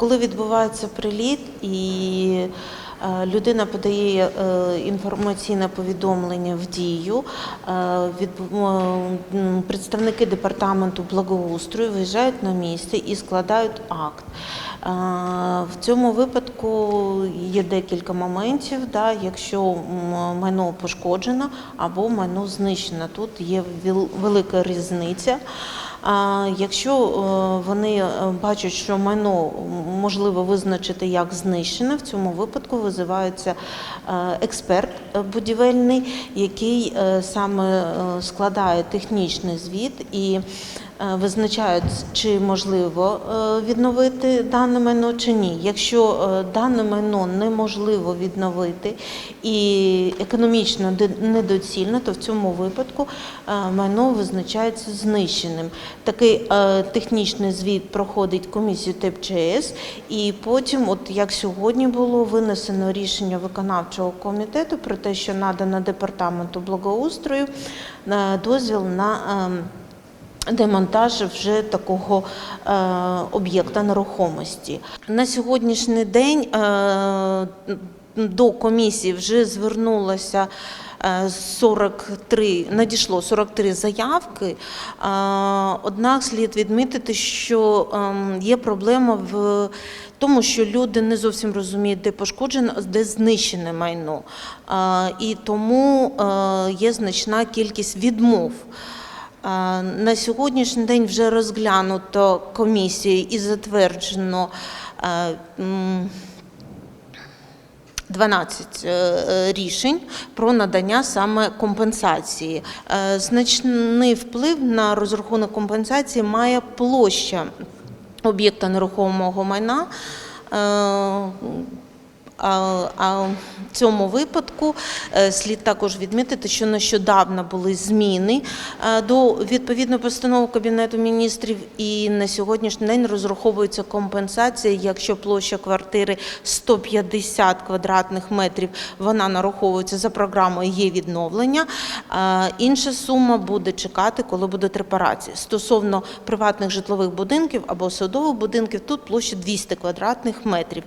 Коли відбувається приліт і е, людина подає е, інформаційне повідомлення в дію, е, представники департаменту благоустрою виїжджають на місце і складають акт. В цьому випадку є декілька моментів, да, якщо майно пошкоджено або майно знищено. Тут є велика різниця. А Якщо е, вони е, бачать, що майно можливо визначити як знищене, в цьому випадку визивається е, експерт будівельний, який саме складає технічний звіт і визначають, чи можливо е, відновити дане майно чи ні. Якщо е, дане майно неможливо відновити і економічно недоцільно, то в цьому випадку е, майно визначається знищеним. Такий е, технічний звіт проходить комісію ТЕП-ЧС, і потім, от як сьогодні було винесено рішення виконавчого комітету про те, що надано департаменту благоустрою дозвіл на. Ем, демонтаж вже такого е, об'єкта нерухомості. На сьогоднішній день е, до комісії вже звернулося е, 43, надійшло 43 заявки. Е, Однак слід відмітити, що ем, є проблема в тому, що люди не зовсім розуміють, де пошкоджено, де знищене майно. Е, І тому е, є значна кількість відмов. На сьогоднішній день вже розглянуто комісією і затверджено е, 12 е, е, рішень про надання саме компенсації. Е, Значний вплив на розрахунок компенсації має площа об'єкта нерухомого майна. А в цьому випадку е, слід також відмітити, що нещодавно були зміни е, до відповідної постанови Кабінету міністрів, і на сьогоднішній день розраховується компенсація, якщо площа квартири 150 квадратних метрів, вона нараховується за програмою є відновлення. Е, Інша сума буде чекати, коли будуть репарації. Стосовно приватних житлових будинків або садових будинків, тут площа 200 квадратних метрів.